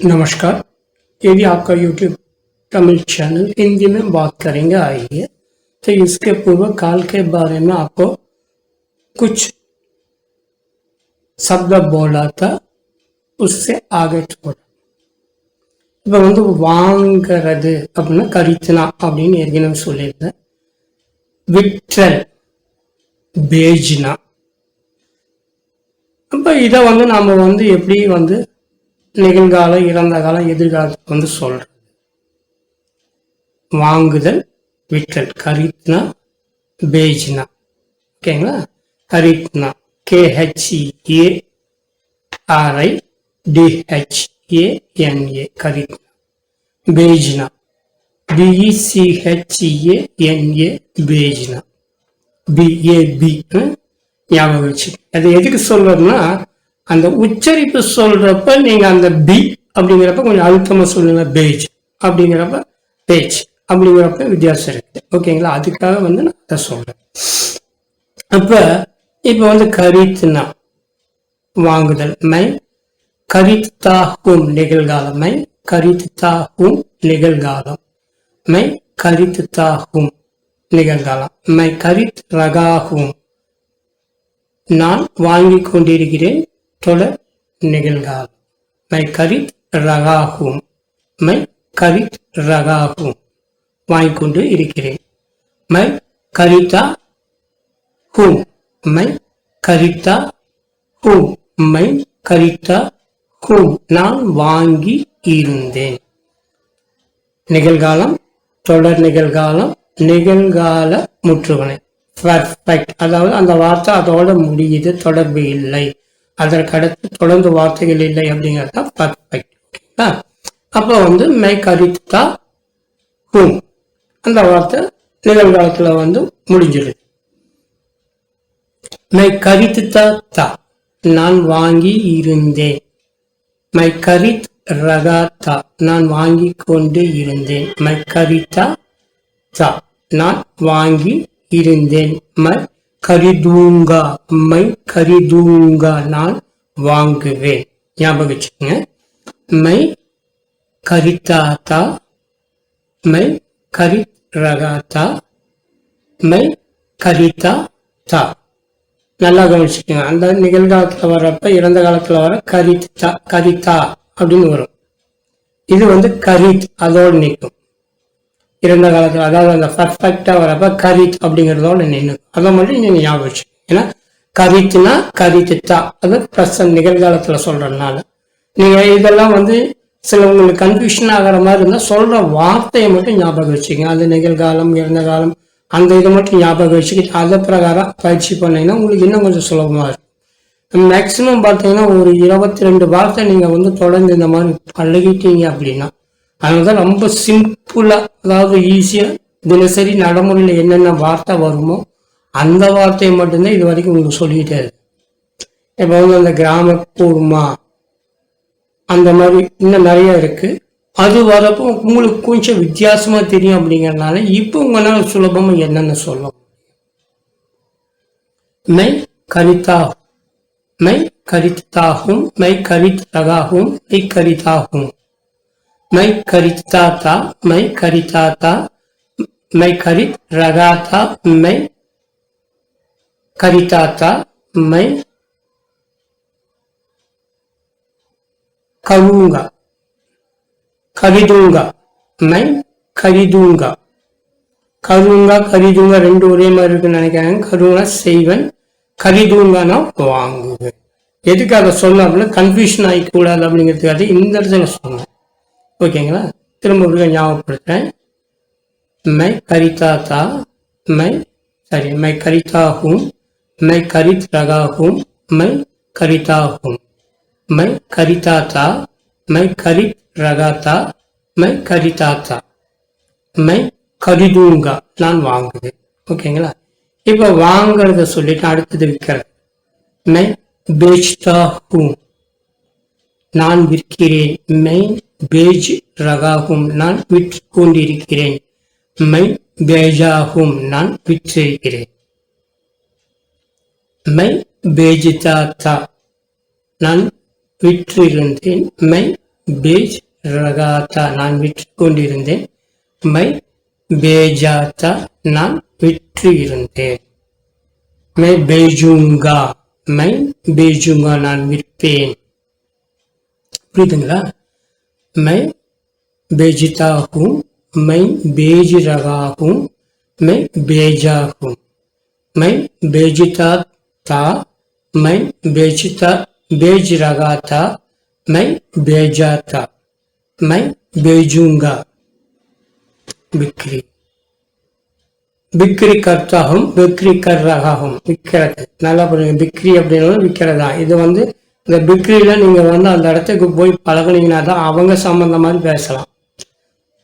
नमस्कार ये भी आपका YouTube तमिल चैनल हिंदी में बात करेंगे आइए तो इसके पूर्व काल के बारे में आपको कुछ शब्द बोला था उससे आगे छोड़ा இப்போ வந்து வாங்கிறது அப்படின்னா கரித்தனா அப்படின்னு ஏற்கனவே சொல்லியிருந்தேன் விற்றல் பேஜ்னா அப்போ இதை வந்து நாம வந்து எப்படி வந்து நிகழ்காலம் இறந்த காலம் எதிர்காலத்துக்கு வந்து சொல்றது. வாங்குதல் விற்றல். கரித்னா பேஜ்னா. ஓகேங்களா கரித்னா. கேஹெச்இஏ ஆர்ஐ டிஹெச்ஏஎன்ஏ கரித்னா. பேஜ்னா. பிஇசிஹெச்இஏஎன்ஏ பேஜ்னா. பிஏபி ஞாபகம் வச்சு அது எதுக்கு சொல்றதுன்னா அந்த உச்சரிப்பு சொல்றப்ப நீங்க அந்த பி அப்படிங்கிறப்ப கொஞ்சம் அழுத்தமா சொல்லுங்க பேஜ் அப்படிங்கிறப்ப பேஜ் அப்படிங்கிறப்ப வித்தியாசம் இருக்கு. ஓகேங்களா? அதுக்காக வந்து நான் அதை சொல்றேன். அப்ப இப்ப வந்து கரித்துனா வாங்குதல் மை கரித்தாகும் நிகழ்காலம் மை கரித்தாகும் நிகழ்காலம் மை கரித்தாகும் நிகழ்காலம் மை கரித் ரகாகும் நான் வாங்கி கொண்டிருக்கிறேன் தொடர் நிகழ்காலம் மை கரித் ரகாகும். மை கரித் ரகாகும். வாங்கிக்கொண்டு இருக்கிறேன். மை கரிதா ஹூம். மை கரிதா ஹூம். மை கரிதா ஹூம். நான் வாங்கி இருந்தேன். நிகழ்காலம் தொடர் நிகழ்காலம் நிகழ்கால முற்றுகணை. பர்ஃபெக்ட் அதாவது அந்த வார்த்தை அதோட முடியுது தொடர்பு இல்லை. அதற்கடுத்து தொடர்ந்து வார்த்தைகள் இல்லை அப்படிங்கிறத பார்த்து ஓகேங்களா? அப்போ வந்து மை கரித்தா ஹூம் அந்த வார்த்தை நிகழ்காலத்துல வந்து முடிஞ்சிருது மை கரித்துத்தா தா நான் வாங்கி இருந்தேன். மை கரித் ரகாத்தா நான் வாங்கி கொண்டு இருந்தேன். மை கரித்தா தா நான் வாங்கி இருந்தேன். மை கரிதூங்கா மை கரிதூங்கா நான் வாங்குவேன். ஞாபகம் வச்சுக்கோங்க. மை கரித்தாத்தா மை கரித் ரகாத்தா மை கரிதா தா நல்லா கவனிச்சுக்கோங்க. அந்த நிகழ்காலத்தில் வர்றப்ப இறந்த காலத்தில் வர கரித்தா கரித்தா அப்படின்னு வரும். இது வந்து கரித் அதோடு நிற்கும் இறந்த காலத்தில் அதாவது அந்த பர்ஃபெக்டாக வரப்ப கரித் அப்படிங்கிறதோட நின்று அதை மட்டும் நீங்க ஞாபகம் வச்சு. ஏன்னா கரித்துனா கரித்துத்தா அது பிரசன்ட் நிகழ்காலத்தில் சொல்றதுனால. நீங்க இதெல்லாம் வந்து சில உங்களுக்கு கன்ஃபியூஷன் ஆகிற மாதிரி இருந்தால் சொல்ற வார்த்தையை மட்டும் ஞாபகம் வச்சுக்கங்க. அது நிகழ்காலம் இறந்த காலம் அந்த இதை மட்டும் ஞாபகம் வச்சுக்கிட்டு அதை பிரகாரம் பயிற்சி பண்ணீங்கன்னா உங்களுக்கு இன்னும் கொஞ்சம் சுலபமாக இருக்கும். மேக்சிமம் பார்த்தீங்கன்னா ஒரு இருபத்தி ரெண்டு வார்த்தை நீங்கள் வந்து தொடர்ந்து இந்த மாதிரி பழகிட்டீங்க அப்படின்னா அதனால தான் ரொம்ப சிம்பிளாக அதாவது ஈஸியாக தினசரி நடைமுறையில் என்னென்ன வார்த்தை வருமோ அந்த வார்த்தையை மட்டும்தான் இது வரைக்கும் உங்களுக்கு சொல்லிக்கிட்டே இருக்கு இப்போ வந்து அந்த கிராமப்பூர்மா அந்த மாதிரி இன்னும் நிறைய இருக்கு. அது வரப்போ உங்களுக்கு கொஞ்சம் வித்தியாசமாக தெரியும் அப்படிங்கறதுனால இப்போ உங்களால் சுலபமாக என்னென்ன சொல்லும் மை கரித்தா மை கரித்தாகும். மை மை கரிதாகும் மை கரித்தாத்தா மை கரிதாத்தா மை கரித் ரகாத்தா மை கரிதாத்தா மை கவுங்க கரிதுங்க மை கரிதுங்க கருங்க கரிதுங்க ரெண்டு ஒரே மாதிரி இருக்குன்னு நினைக்கிறாங்க. கருங்க செய்வன் கரிதுங்கன்னா வாங்குவேன். எதுக்காக சொன்ன அப்படின்னா கன்ஃபியூஷன் ஆகிக்கூடாது அப்படிங்கிறதுக்காக இந்த இடத்துல சொன்னேன் ஓகேங்களா? திரும்ப ஒரு ஞாபகப்படுத்துறேன். மை கரிதாத்தா மை சாரி மை கரிதாகும் மை கரித் ரகாகும் மை கரிதாகும். மை கரிதாத்தா மை கரித் ரகாத்தா மை கரிதாத்தா. மை கரிதூங்கா நான் வாங்குது. ஓகேங்களா? இப்போ வாங்கிறத சொல்லிட்டு அடுத்தது விற்கிறது மை பேச்தா ஹூ நான் விற்கிறேன். மை பேஜ் ரகாகும் நான் விற்று கொண்டிருக்கிறேன் மை பேஜாகும் நான் விற்றிருக்கிறேன். மை பேஜிதா தா நான் விற்றிருந்தேன். மை பேஜ் ரகாத்தா நான் விற்று கொண்டிருந்தேன் மை பேஜாத்தா நான் விற்று இருந்தேன் மை பேஜுங்கா மை பேஜுங்கா நான் விற்பேன். புரியுதுங்களா? மை बेचता हूँ मैं बेच रहा हूँ मैं बेचा हूँ मैं बेचता था मैं बेचता बेच रहा था मैं बेचा था मैं बेचूंगा बिक्री பிக்ரி கர்த்தாகும் பிக்ரி கர்ரகாகும் விற்கிறது நல்லா புரியுங்க பிக்ரி அப்படின்னா விற்கிறதா இது வந்து இந்த பிக்ரியில் நீங்கள் வந்து அந்த இடத்துக்கு போய் பழகுனீங்கன்னா தான் அவங்க சம்மந்தமாக பேசலாம்.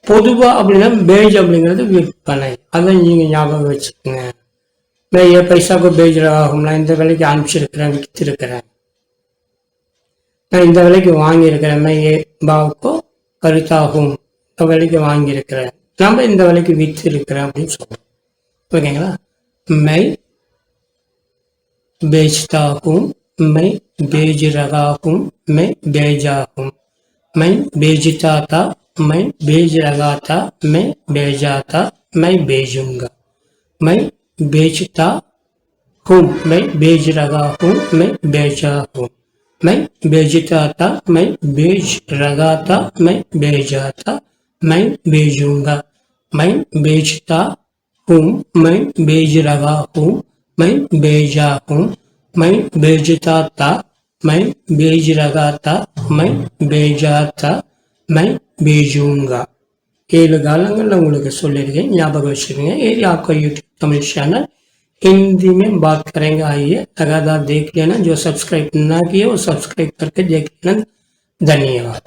பொதுவாக அப்படின்னா பேஜ் அப்படிங்கிறது விற்பனை. அதை நீங்கள் ஞாபகம் வச்சுக்கோங்க. நான் என் பைசாவுக்கு பேஜில் ஆகும்னா இந்த விலைக்கு அனுப்பிச்சிருக்கிறேன் விற்கிச்சிருக்கிறேன் நான் இந்த விலைக்கு வாங்கியிருக்கிறேன் நான் ஏ பாவுக்கோ கருத்தாகும். இந்த விலைக்கு வாங்கியிருக்கிறேன். நம்ம இந்த விலைக்கு விற்றிருக்கிறேன் அப்படின்னு சொல்லுவோம் ஓகேங்களா? மெய் பேஜ் தாகும். मैं बेच रहा हूँ मैं बेचा हूँ मैं बेचता था मैं बेच रहा था मैं बेचा था मैं बेचूँगा मैं बेचता हूँ मैं बेच रहा हूँ मैं बेचा हूँ मैं बेचता था मैं बेच रहा था मैं बेचा था मैं बेचूँगा मैं बेचता हूँ मैं बेच रहा हूँ मैं बेचा हूँ मैं बेचता था मैं बेच रहा था मैं बेचा था मैं बेचूंगा ஏழு காலங்களில் உங்களுக்கு சொல்லியிருக்கேன் ஞாபகம் வச்சுக்கோங்க ये आपका यूट्यूब तमिल चैनल हिंदी में बात करेंगे आइए लगातार देख लेना जो सब्सक्राइब ना किए वो सब्सक्राइब करके देख लेना धन्यवाद